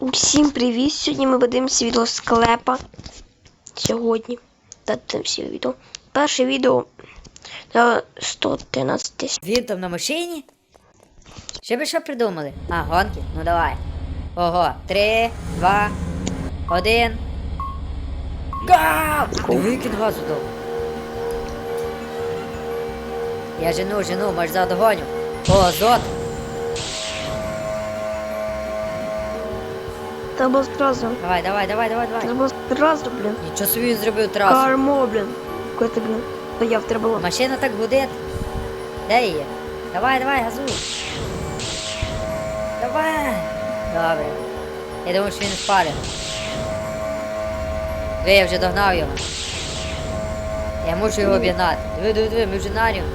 Усім привіт! Сьогодні ми подивимося відео з склепа. Сьогодні. Та дивимося відео. Перше відео за 113 тисяч. Він там на машині? Ще би що придумали? А, гонки? Ну давай. Ого, три, два, один. Гав! Викид газу дав. Я жену, жену, може задогоню. О, зот. Треба зразу. Давай, давай, давай, давай, давай. Треба зразу, блін. Нічого собі він зробив трасу. Кармо, блін. Куди ти, блін? Стояв, треба було. Машина так гудить. Де її? Давай, давай, газуй. Давай. Добре. Я думаю, що він спалив. Диви, я вже догнав його. Я мушу його об'єднати. Диви, диви, диви, ми вже на ньому.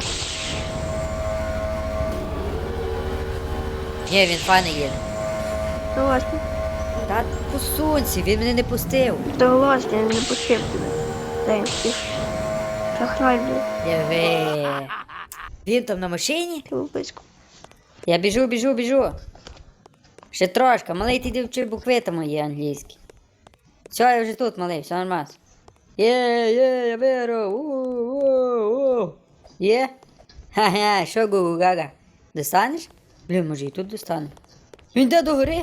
Ні, він файно їде. Согласен. Та посунься, він мене не пустив. Согласен, я не пустив тебе. Дай їм всіх. Шахрай. Диви. Він там на машині? Ти близько. Я біжу, біжу, біжу. Ще трошки, малий ти йди вчи букви там мої англійські. Все, я вже тут, малий, все нормально. Є, є, я беру. У-у-у. Є? Ха-ха, що гу гага? Достанеш? Блін, може і тут достане. Він йде до гори.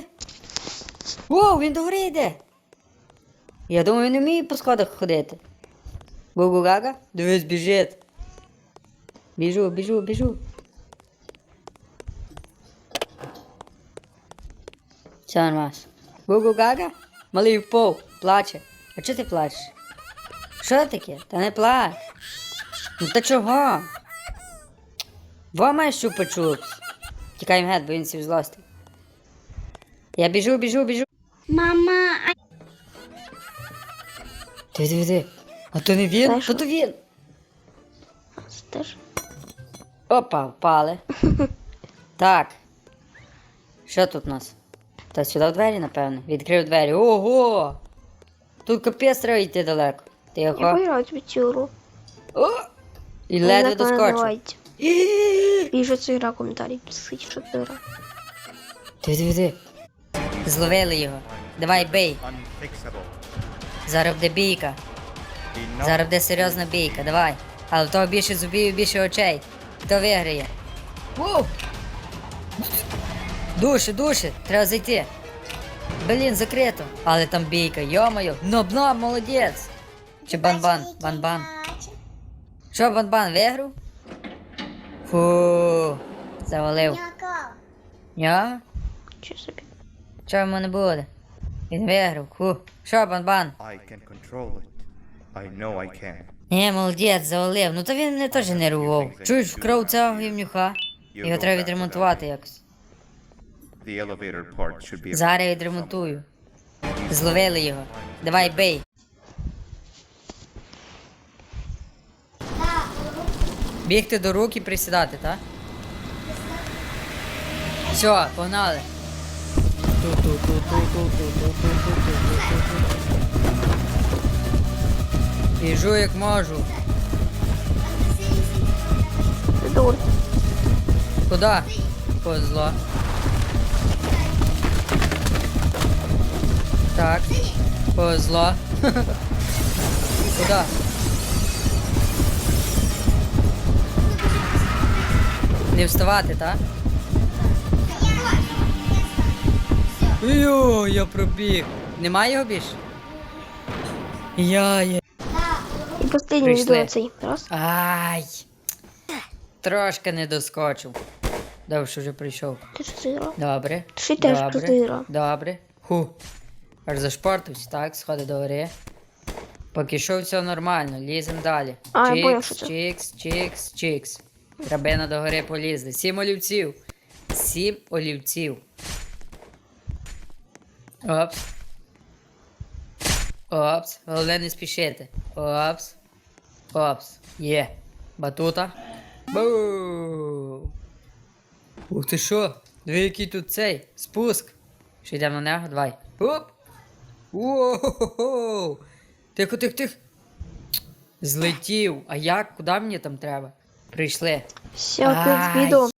Воу, він до гори йде. Я думаю, він не вміє по сходах ходити. Гу гага? Дивись, біжить. Біжу, біжу, біжу. Все нормально. Гугу Гага? Малий впав, плаче. А чого ти плачеш? Що таке? Та не плач. Ну та чого? Во маєш щупа-чупс. Тікаємо геть, бо він сів злости. Я біжу, біжу, біжу. Мама, а Диви, диви, диви. А то не він? А то він. Це теж. Опа, впали. так. Що тут у нас? Та сюди в двері, напевно. Відкрив двері. Ого! Тут капець треба йти далеко. Я Тихо. виграю цю. О! І ледве вона доскочив. називається? І що це гра коментарі. Пишіть, що це гра. Диви, диви, диви. Зловили його. Давай бей. Зараз буде бійка. Зараз буде серйозна бійка, давай. Але в того більше зубів, більше очей. Хто виграє? Воу! Душі, душі, треба зайти. Блін, закрито. Але там бійка, йомаю. Нобна, молодець. Чи банбан? Банбан. Що, банбан виграв? Фу. Завалив. Я? Чи собі? Чого йому не буде? Ху. Що, банбан? I can control it. I know I can. Ні, молодець, завалив. Ну то він мене теж нервував. Чуєш, вкрав цього гівнюха. Його треба відремонтувати якось. The elevator part should be. Зараз відремонтую. Зловили його. Давай бей. Бігти до рук і присідати, так? Все, погнали. Біжу як можу. Дур. Куда? Козла. Так. Козла. Куда? Не вставати, так? Йо, я пробіг. Немає його більше? Я є. І Прийшли. відео цей. Раз. Ай. Трошки не доскочив. Довше вже прийшов. Ти що? Добре. Ти теж Добре. що гра. Добре. Ху. Аж зашпортився, так, сходи до гори. Поки що все нормально, лізем далі. А, я чікс, що це. чікс, чікс, чікс. Драбина до гори полізли. Сім олівців. Сім олівців. Опс. Опс. Головне не спішити. Опс. Опс. Є. Батута. Бу. Ух ти що? Диви, який тут цей спуск. Ще йдемо на нього, давай. Оп! Воу! Тихо, тихо, тихо. Злетів. А як? Куди мені там треба? Прийшли. Опять Ай. відео.